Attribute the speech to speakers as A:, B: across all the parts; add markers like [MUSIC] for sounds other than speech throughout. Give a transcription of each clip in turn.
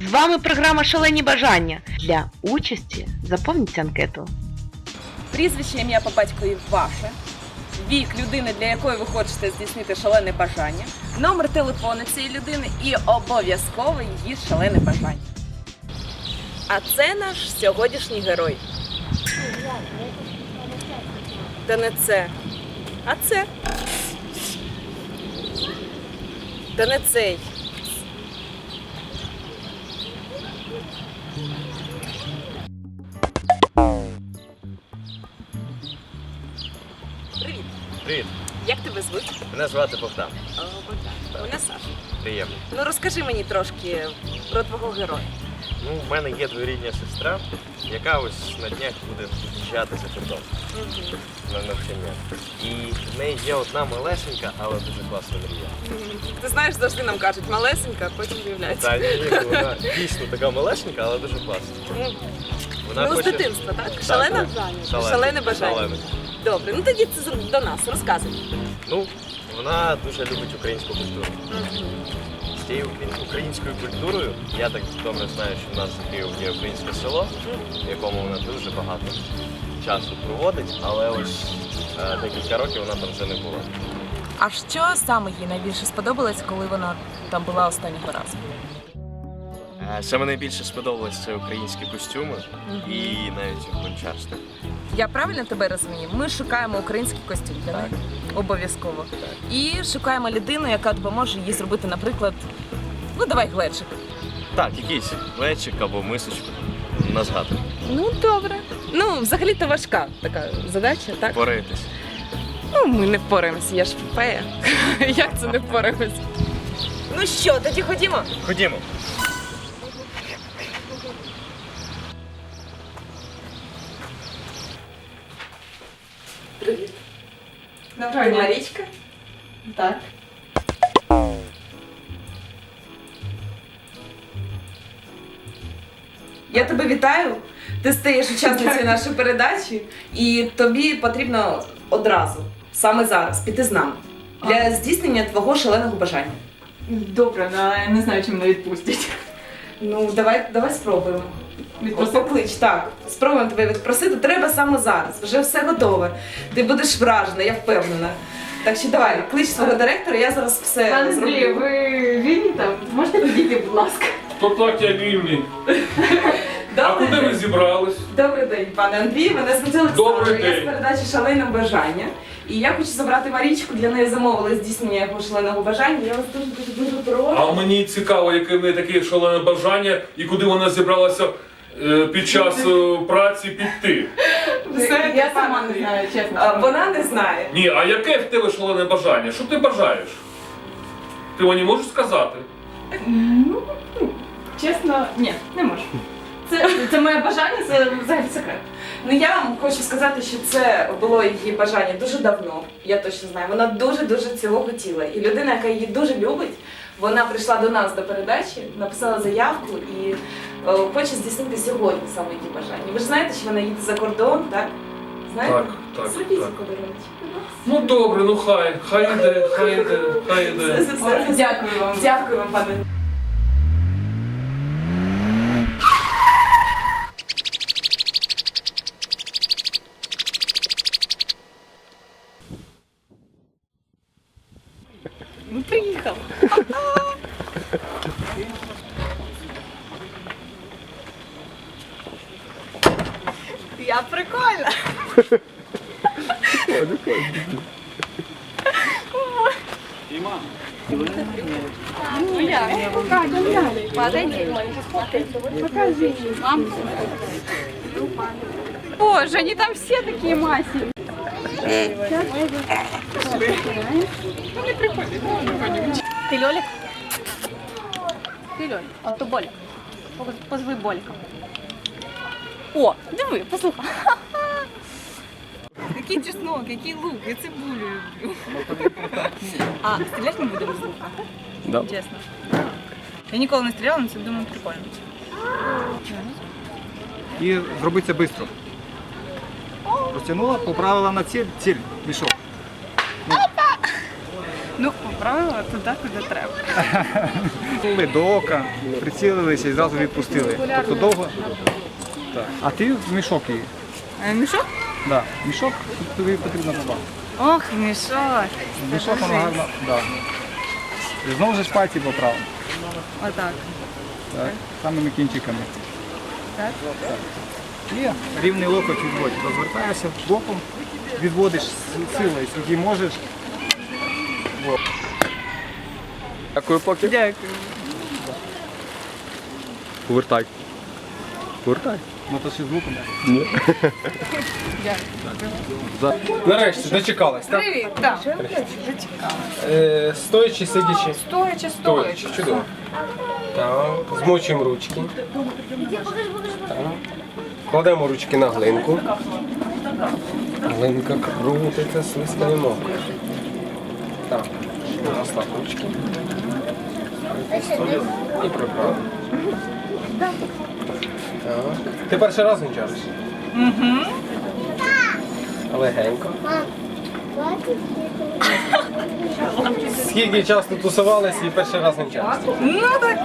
A: З вами програма Шалені бажання. Для участі заповніть анкету.
B: Прізвище ім'я по батькові ваше, вік людини, для якої ви хочете здійснити шалене бажання, номер телефону цієї людини і обов'язково її шалене бажання. А це наш сьогоднішній герой. Та не це. А це. Та не цей. Привіт.
C: Привіт,
B: Як тебе звуть?
C: мене звати Богдан.
B: О, Богдан. Мене Саша.
C: Приємно.
B: Ну розкажи мені трошки про твого героя.
C: Ну, в мене є дворідня сестра, яка ось на днях буде виїжджати за кордон на навчання. І в неї є одна малесенька, але дуже класна мрія.
B: Ти знаєш, завжди нам кажуть малесенька, а потім виявляється.
C: Та ні, ні, вона дійсно така малесенька, але дуже класна.
B: Ну,
C: Вона
B: ну, з
C: хоче-
B: дитинства, так?
C: Так,
B: Шалена?
C: Шалене.
B: Шалене бажання.
C: Шалене.
B: Добре, ну тоді це до нас, розказуй.
C: Ну, вона дуже любить українську культуру. З цією українською культурою я так добре знаю, що в нас в Києві є українське село, в якому вона дуже багато часу проводить, але ось е, декілька років вона там вже не була.
D: А що саме їй найбільше сподобалось, коли вона там була останнього разу?
C: Саме найбільше сподобалось це українські костюми і навіть гончарство.
D: Я правильно тебе розумію? Ми шукаємо український костюм для неї обов'язково. І шукаємо людину, яка допоможе їй зробити, наприклад, ну давай глечик.
C: Так, якийсь глечик або мисочку на згадку.
B: Ну, добре. Ну, взагалі-то важка така задача, так?
C: Поритись.
B: Ну, ми не впораємося, я ж фея. [LAUGHS] Як це не впораємося? Ну що, тоді ходімо?
C: Ходімо.
B: Ти Марічка?
D: Так.
B: Я тебе вітаю. Ти стаєш учасницею нашої передачі, і тобі потрібно одразу, саме зараз, піти з нами для здійснення твого шаленого бажання.
E: Добре, але я не знаю, чи мене відпустять.
B: Ну, давай, давай спробуємо.
E: Відпустять?
B: поклич, так. Спробуємо тебе відпросити. Треба саме зараз. Вже все готове. Ти будеш вражена, я впевнена. Так що давай, клич свого директора, я зараз все
E: Пане Андрію,
B: зроблю.
E: ви вільні там? Можете підійти, будь ласка.
F: То так я вільний. А
B: Добрий
F: куди ви
B: день.
F: зібрались?
B: Добрий день, пане Андрій. Мене звуть Олександра.
F: Добрий
B: Я з
F: день.
B: передачі Шалене бажання. І я хочу забрати Марічку, для неї замовили здійснення його шаленого бажання. Я вас дуже дуже дуже прошу.
F: А мені цікаво, яке в неї таке шалене бажання і куди вона зібралася е, під час е, праці піти.
B: Знаєте,
E: Я сама не
B: Андрій,
E: знаю, чесно.
B: а, Вона не знає.
F: Ні, а яке в тебе шалене бажання? Що ти бажаєш? Ти мені можеш сказати?
E: Ну, чесно, ні, не можу. Це, це моє бажання, це взагалі секрет.
B: Ну я вам хочу сказати, що це було її бажання дуже давно. Я точно знаю. Вона дуже дуже цього хотіла. І людина, яка її дуже любить, вона прийшла до нас до передачі, написала заявку і е, хоче здійснити сьогодні саме її бажання. Ви ж знаєте, що вона їде за кордон, так? Знаєте?
F: Так, так,
B: Зробіть
F: так.
B: подарунок.
F: Ну добре, ну хай, хай іде, хай іде, хай іде.
B: Все, все, все.
E: Дякую вам.
B: Дякую вам, пане. Приїхав. Я прикольна.
G: Боже, они там все такие масси. Ти Льолік? Ти Льолік, а то Болік. Позви Боліка. О, диви, послухай. [LAUGHS]
B: Який чеснок, який лук, я цибулю люблю. [LAUGHS] А стріляти ми будемо з лука?
C: Да.
B: Чесно. Я ніколи не стріляла, але це думаю прикольно.
H: І зроби це швидко. Розтягнула, поправила на ціль, ціль, мішок.
B: Ну,
G: направила туди, куди треба. [LAUGHS]
H: Були до ока, прицілилися і зразу відпустили. Тобто довго. Так. А ти в мішок її.
G: Е, Мішок?
H: Да. Мішок тобі потрібно побачити.
G: Ох, мішок.
H: Мішок воно гарно. Да. І Знову ж пальці поправимо.
G: Отак.
H: Так. Самими кінчиками.
G: Так?
H: І рівний локоть відводь. Розвертаєшся боком, відводиш силою, скільки можеш.
C: Дякую, поки.
G: Дякую.
C: Повертай. Повертай.
H: Ну то ще звуком.
I: Нарешті дочекалась, так?
G: Привіт, так.
I: Е, стоячи, сидячи.
G: Стоячи,
I: Стоячи, чудово. Так, змочуємо ручки. Так. Кладемо ручки на глинку. Глинка крутиться, свистаємо. Так, ось ручки. І приправи. Так. Ти перший раз гончариш? Угу. Легенько. Скільки часу тусувались і перший раз гончариш?
G: Ну так.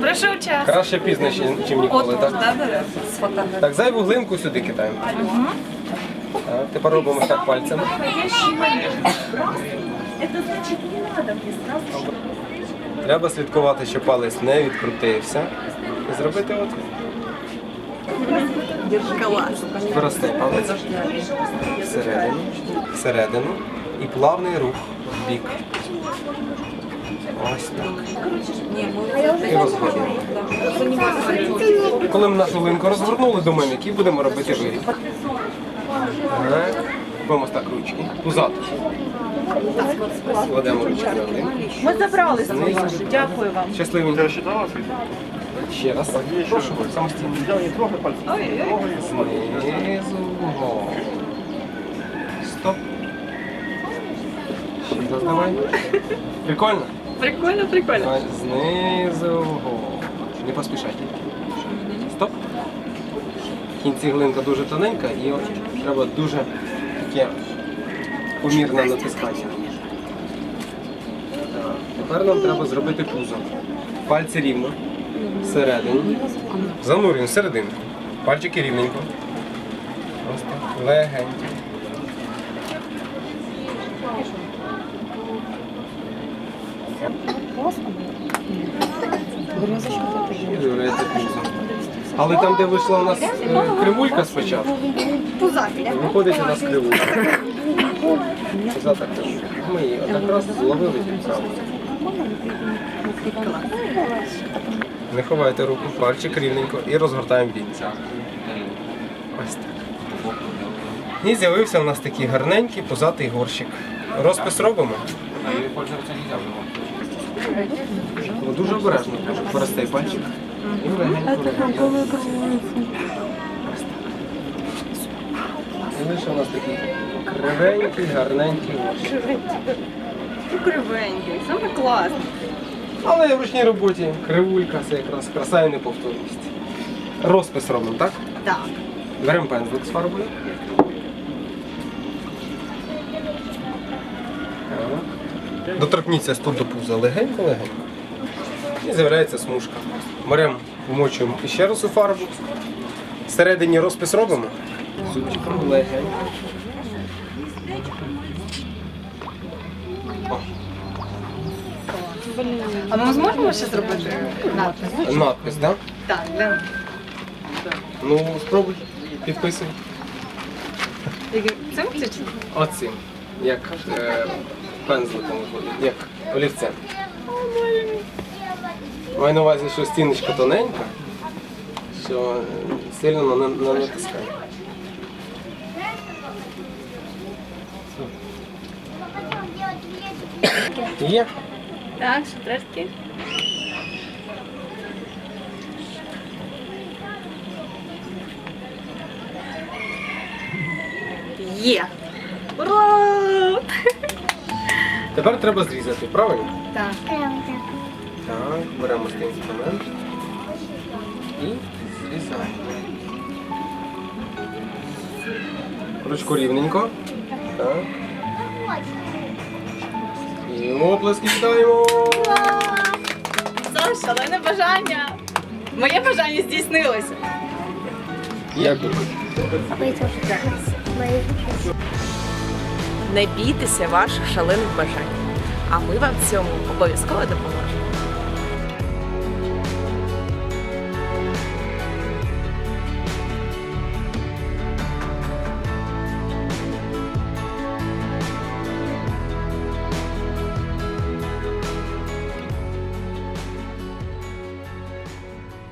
G: Пройшов час.
I: Краще пізно, ніж ніколи, так?
G: Да, да, да.
I: Так, зайву глинку сюди кидаємо. Так, тепер робимо так пальцями. Треба слідкувати, щоб палець не відкрутився. І зробити от. Виросте палець. Всередину. Всередину. І плавний рух в бік. Ось так. І розгорнемо. Коли ми нашу линку розгорнули, думаємо, який будемо робити виріб. Ага. Робимо так ручки. Позаду. Складемо ручки на линку.
E: Ми забрали
I: свої ваші.
E: Дякую вам.
I: Щасливенько. Ще раз. Прошу, самостійно. Знизу. Стоп. Ще раз давай. Прикольно?
E: Прикольно, прикольно.
I: Знизу. Не поспішай. Стоп. В кінці глинка дуже тоненька і от треба дуже таке помірне натискання. Так. Тепер нам треба зробити пузо. Пальці рівно. Всередині. Занурюємо всередину. Пальчики рівненько. Так. Легенько. І. Але там, де вийшла у нас е, кривулька спочатку, виходить у нас кривулька. Ми її якраз зловили правильно. Не ховайте руку, пальчик рівненько і розгортаємо бінця. Ось так. І з'явився у нас такий гарненький позатий горщик. Розпис робимо. Ну, Дуже обережно, дуже перестей пальчик. І легенько, легенько. І лише у нас такий кривенький, гарненький горщик.
G: Кривенький, саме класно.
I: Але в ручній роботі кривулька це якраз краса і неповторність. Розпис робимо, так?
G: Так.
I: Беремо пензлик з фарбою. Доторкніться тут до пуза легенько-легенько. І з'являється смужка. Беремо, вмочуємо ще раз у фарбу. Всередині розпис робимо. Зубчиком легенько.
G: А ми зможемо ще зробити надпис?
I: Надпис, так?
G: Так, да.
I: Ну, спробуй, підписуй.
G: Цим чи чим?
I: Оцим. Як е, пензликом як олівцем. Маю на увазі, що стіночка тоненька, що сильно не, натискає. Є.
E: Так, ще трошки.
G: Є. Ура!
I: Тепер треба зрізати, правильно?
G: Так.
I: Так, беремо цей інструмент і зрізаємо. Ручку рівненько. Так. І оплески вітаємо!
G: Це шалене бажання. Моє бажання здійснилося.
I: Як думаєш?
B: Не бійтеся ваших шалених бажань. А ми вам в цьому обов'язково допоможемо.